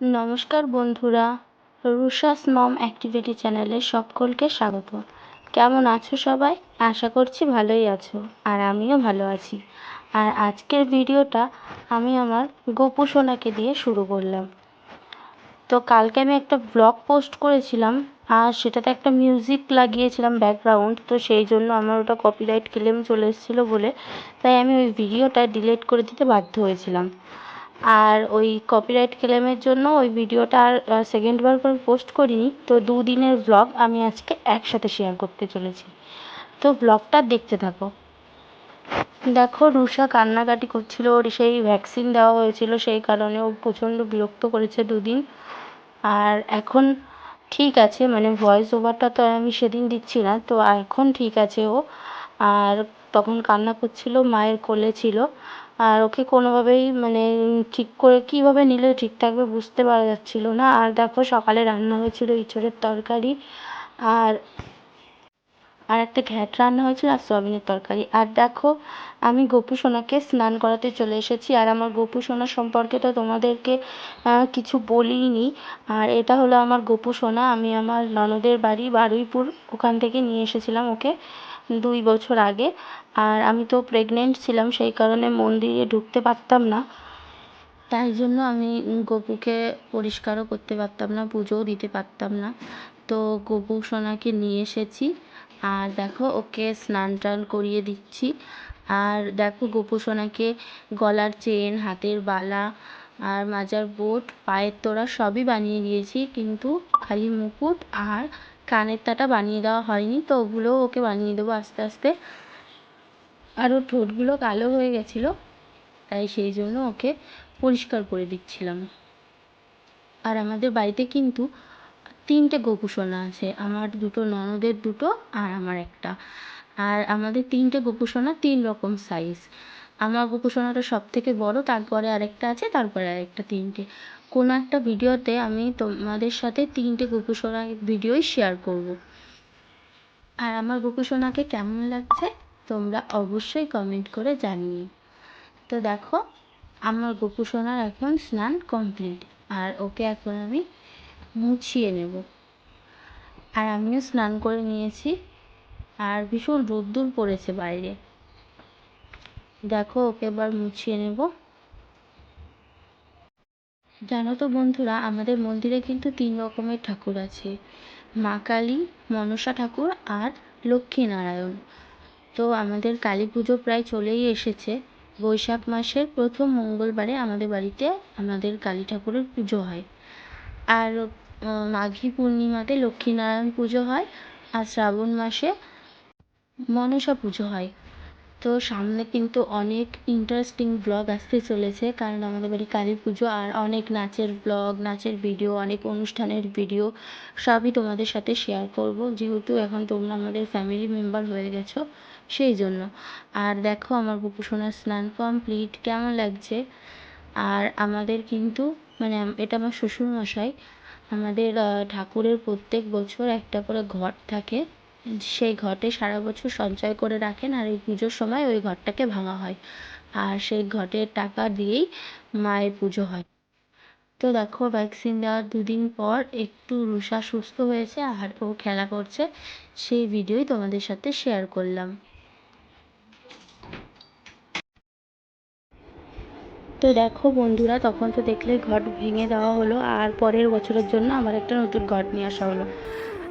নমস্কার বন্ধুরা রুষাস মম অ্যাক্টিভিটি চ্যানেলে সকলকে স্বাগত। কেমন আছো সবাই? আশা করছি ভালোই আছো, আর আমিও ভালো আছি। আর আজকের ভিডিওটা আমি আমার গোপু সোনাকে দিয়ে শুরু করলাম। তো কালকে আমি একটা ব্লগ পোস্ট করেছিলাম, আর সেটাতে একটা মিউজিক লাগিয়েছিলাম ব্যাকগ্রাউন্ড, তো সেই জন্য আমার ওটা কপিরাইট ক্লেম চলে এসেছিল বলে, তাই আমি ওই ভিডিওটা ডিলিট করে দিতে বাধ্য হয়েছিলাম। আর ওই কপিরাইট ক্লেমের জন্য ওই ভিডিওটা আর সেকেন্ড বার করে পোস্ট করিনি। তো দুদিনের ব্লগ আমি আজকে একসাথে শেয়ার করতে চলেছি। তো ব্লগটা দেখতে থাকো। দেখো রুষা কান্নাকাটি করছিল, ওর সেই ভ্যাকসিন দেওয়া হয়েছিল, সেই কারণে ও প্রচণ্ড বিরক্ত করেছে দুদিন। আর এখন ঠিক আছে মানে ভয়েস ওভারটা তো আমি সেদিন দিচ্ছি না, তো এখন ঠিক আছে ও। আর তখন কান্না করছিল, মায়ের কোলে ছিল। আর ওকে কোনোভাবেই মানে ঠিক করে কীভাবে নিলে ঠিক থাকবে বুঝতে পারা যাচ্ছিল না। আর দেখো সকালে রান্না হয়েছিল ইঁচড়ের তরকারি আর আর একটা ঘ্যাট রান্না হয়েছিল আর সয়াবিনের তরকারি। আর দেখো আমি গোপু সোনাকে স্নান করাতে চলে এসেছি আর আমার গোপু সোনা সম্পর্কে তো তোমাদেরকে কিছু বলিনি। আর এটা হলো আমার গোপু সোনা। আমি আমার ননদের বাড়ি বারুইপুর ওখান থেকে নিয়ে এসেছিলাম ওকে। দুই বছর আগে। আর আমি তো প্রেগনেন্ট ছিলাম, সেই কারণে মন্দিরে ঢুকতে পারতাম না। তাই জন্য আমি গপুকে পরিষ্কারও করতে পারতাম না, পুজোও দিতে পারতাম না। তো গপু সোনাকে নিয়ে এসেছি। আর দেখো, ওকে স্নান টান করিয়ে দিচ্ছি। আর দেখো, গোপু সোনাকে গলার চেন, হাতের বালা আর মাজার বোট, পায়ের তোড়া সবই বানিয়ে দিয়েছি। কিন্তু খালি মুকুট আর কানের তাটা বানিয়ে দেওয়া হয়নি, তো ওগুলোও ওকে বানিয়ে দেবো আস্তে আস্তে। আর ওর ঠোঁটগুলো কালো হয়ে গেছিল, তাই সেই জন্য ওকে পরিষ্কার করে দিচ্ছিলাম। আর আমাদের বাড়িতে কিন্তু তিনটে গোপুসোনা আছে, আমার দুটো, ননদের দুটো আর আমার একটা। আর আমাদের তিনটে গোপুসোনা তিন রকম সাইজ আমার গোপুসোনাটা সব থেকে বড়, তারপরে আরেকটা আছে, তারপরে আরেকটা তিনটে। কোনো একটা ভিডিওতে আমি তোমাদের সাথে তিনটে গোপুসোনা ভিডিওই শেয়ার করব। আর আমার গোপুসোনাকে কেমন লাগছে তোমরা অবশ্যই কমেন্ট করে জানিয়ে। তো দেখো, আমার গোপু সোনার এখন স্নান কমপ্লিট আর ওকে এখন আমি মুছিয়ে নেব। আর আমিও স্নান করে নিয়েছি, আর ভীষণ রোদ্দুর পড়েছে বাইরে। দেখো, ওকে এবার মুছিয়ে নেব। জানো তো বন্ধুরা, আমাদের মন্দিরে কিন্তু তিন রকমের ঠাকুর আছে। মা কালী, মনসা ঠাকুর আর লক্ষ্মীনারায়ণ তো আমাদের কালী পুজো প্রায় চলেই এসেছে। বৈশাখ মাসের প্রথম মঙ্গলবারে আমাদের বাড়িতে আমাদের কালী ঠাকুরের পুজো হয়। আর মাঘী পূর্ণিমাতে লক্ষ্মীনারায়ণ পুজো হয়। আর শ্রাবণ মাসে মনসা পুজো হয়। তো সামনে কিন্তু অনেক ইন্টারেস্টিং ব্লগ আসতে চলেছে। কারণ আমাদের বাড়ি কালী পুজো আর অনেক নাচের ব্লগ নাচের ভিডিও অনেক অনুষ্ঠানের ভিডিও সবই তোমাদের সাথে শেয়ার করব। যেহেতু এখন তোমরা আমাদের ফ্যামিলি মেম্বার হয়ে গেছো, সেই জন্য। আর দেখো আমার গোপু সোনার স্নান কমপ্লিট কেমন লাগছে? আর আমাদের কিন্তু মানে এটা আমার শ্বশুরমশাই, আমাদের ঠাকুরের প্রত্যেক বছর একটা করে ঘট থাকে। সেই ঘটে সারা বছর সঞ্চয় করে রাখেন আর এই পুজোর সময় ওই ঘরটাকে ভাঙা হয়। আর সেই ঘটের টাকা দিয়েই মায়ের পুজো হয়। তো দেখো ভ্যাকসিন দেওয়ার দুদিন পর একটু রুষা সুস্থ হয়েছে আর ও খেলা করছে। সেই ভিডিওই তোমাদের সাথে শেয়ার করলাম। তো দেখো বন্ধুরা, তখন তো দেখলে ঘট ভেঙে দেওয়া হলো আর পরের বছরের জন্য আমার একটা নতুন ঘট নিয়ে আসা হলো।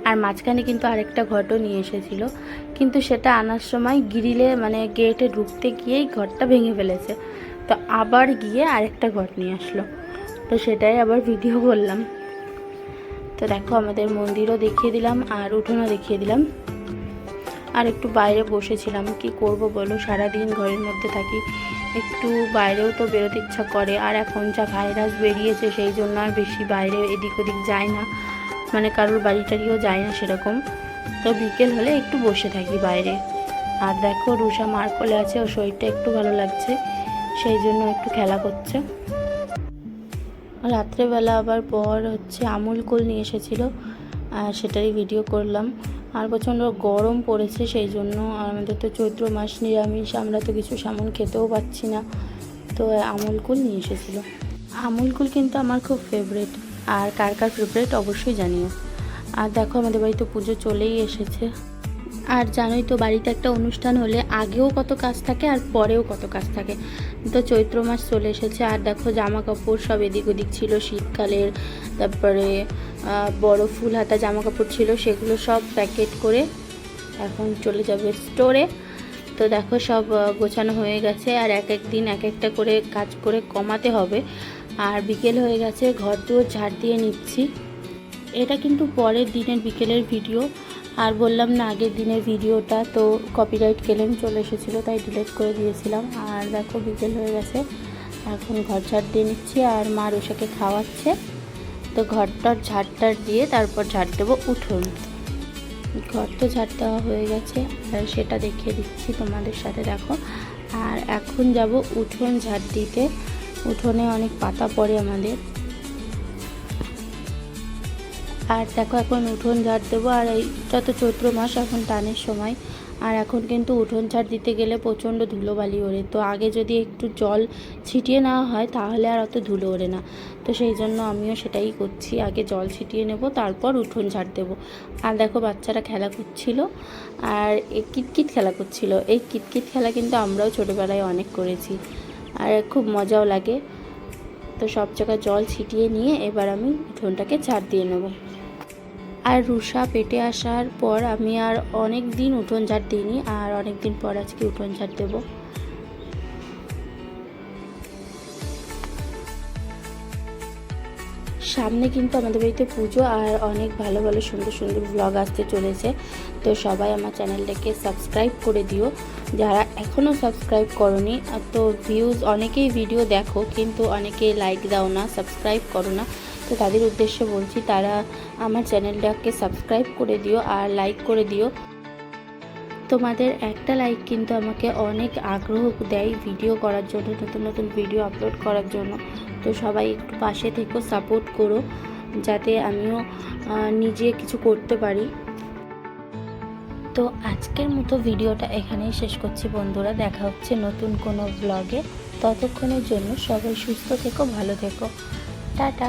আর মাঝখানে কিন্তু আরেকটা ঘটও নিয়ে এসেছিল। কিন্তু সেটা আনার সময় গ্রিলে মানে গেটে ঢুকতে গিয়েই ঘরটা ভেঙে ফেলেছে। তো আবার গিয়ে আরেকটা ঘট নিয়ে আসলো। তো সেটাই আবার ভিডিও করলাম। তো দেখো আমাদের মন্দিরও দেখিয়ে দিলাম আর উঠোনও দেখিয়ে দিলাম। আর একটু বাইরে বসেছিলাম। কি করব বলো? সারাদিন ঘরের মধ্যে থাকি। একটু বাইরেও তো বেরোতে ইচ্ছা করে। আর এখন যা ভাইরাস বেরিয়েছে সেই জন্য আর বেশি বাইরে এদিক ওদিক যায় না। মানে কারোর বাড়ি টাড়িও যায় না সেরকম। তো বিকেল হলে একটু বসে থাকি বাইরে। আর দেখো রুষা মার কোলে আছে, ওর শরীরটা একটু ভালো লাগছে, সেই জন্য একটু খেলা করছে। রাত্রেবেলা আবার পর হচ্ছে, আমুল কুল নিয়ে এসেছিল সেটারই ভিডিও করলাম। আর প্রচণ্ড গরম পড়েছে, সেই জন্য আমাদের তো চৈত্র মাস, নিরামিষ, আমরা তো কিছু সামন খেতেও পাচ্ছি না। তো আমুল কুল নিয়ে এসেছিল। আমুল কুল কিন্তু আমার খুব ফেভারিট আর কার কার ফেভারিট অবশ্যই জানিও। আর দেখো, আমাদের বাড়িতে পুজো চলেই এসেছে। আর জানোই তো, বাড়িতে একটা অনুষ্ঠান হলে আগেও কত কাজ থাকে আর পরেও কত কাজ থাকে। তো চৈত্র মাস চলে এসেছে, আর দেখো জামা কাপড় সব এদিক ওদিক ছিল শীতকালের। তারপরে বড় ফুল হাতা জামা কাপড় ছিল, সেগুলো সব প্যাকেট করে এখন চলে যাবে স্টোরে তো দেখো, সব গোছানো হয়ে গেছে, আর এক এক দিন এক একটা করে কাজ করে কমাতে হবে। আর বিকেল হয়ে গেছে, ঘর দুয়ার ঝাড় দিয়ে নিচ্ছি। এটা কিন্তু পরের দিনের বিকেলের ভিডিও। আর বললাম না, আগের দিনের ভিডিওটা তো কপিরাইট ক্লেম চলে এসেছিল, তাই ডিলিট করে দিয়েছিলাম। আর দেখো বিকেল হয়ে গেছে, এখন ঘর ঝাড় দিয়ে নিচ্ছি আর মা রুষাকে খাওয়াচ্ছে। তো ঘরটার ঝাড়টার দিয়ে তারপর ঝাড় দেবো উঠোন। ঘর তো ঝাড় দেওয়া হয়ে গেছে, আর সেটা দেখিয়ে দিচ্ছি তোমাদের সাথে, দেখো। আর এখন যাব উঠোন ঝাড় দিতে। উঠোনে অনেক পাতা পড়ে আমাদের। আর দেখো এখন উঠোন ঝাড় দেবো, আর এইটা তো চৈত্র মাস এখন টানের সময়। আর এখন কিন্তু উঠোন ঝাড় দিতে গেলে প্রচণ্ড ধুলোবালি ওড়ে। তো আগে যদি একটু জল ছিটিয়ে নেওয়া হয়, তাহলে আর অত ধুলো ওড়ে না। তো সেই জন্য আমিও সেটাই করছি। আগে জল ছিটিয়ে নেব, তারপর উঠোন ঝাড় দেবো। আর দেখো বাচ্চারা খেলা করছিল, আর এই কিতকিত খেলা করছিল। এই কিতকিত খেলা কিন্তু আমরাও ছোটোবেলায় অনেক করেছি। আর খুব মজাও লাগে। তো সব জায়গায় জল ছিটিয়ে নিয়ে এবার আমি উঠোনটাকে ঝাড় দিয়ে নেব। আর রুষা পেটে আসার পর আমি আর অনেক দিন উঠোন ঝাড় দিইনি, আর অনেক দিন পর আজকে উঠোন ঝাড় দেবো। সামনে কিন্তু আমাদের বাড়িতে পুজো আর অনেক ভালো ভালো, সুন্দর সুন্দর ব্লগ আসতে চলেছে। তো সবাই আমার চ্যানেলটাকে সাবস্ক্রাইব করে দিও। যারা এখনও সাবস্ক্রাইব করনি তো ভিউজ অনেকেই ভিডিও দেখো, কিন্তু অনেকে লাইক দাও না সাবস্ক্রাইব করো না। তো তাদের উদ্দেশ্যে বলছি, তারা আমার চ্যানেলটাকে সাবস্ক্রাইব করে দিও আর লাইক করে দিও। তোমাদের একটা লাইক কিন্তু আমাকে অনেক আগ্রহ দেয় ভিডিও করার জন্য, নতুন নতুন ভিডিও আপলোড করার জন্য। তো সবাই একটু পাশে থেকেও সাপোর্ট করো, যাতে আমিও নিজে কিছু করতে পারি। তো আজকের মতো ভিডিওটা এখানেই শেষ করছি বন্ধুরা। দেখা হচ্ছে নতুন কোনো ব্লগে ততক্ষণের জন্য সবাই সুস্থ থেকো, ভালো থেকো। টাটা।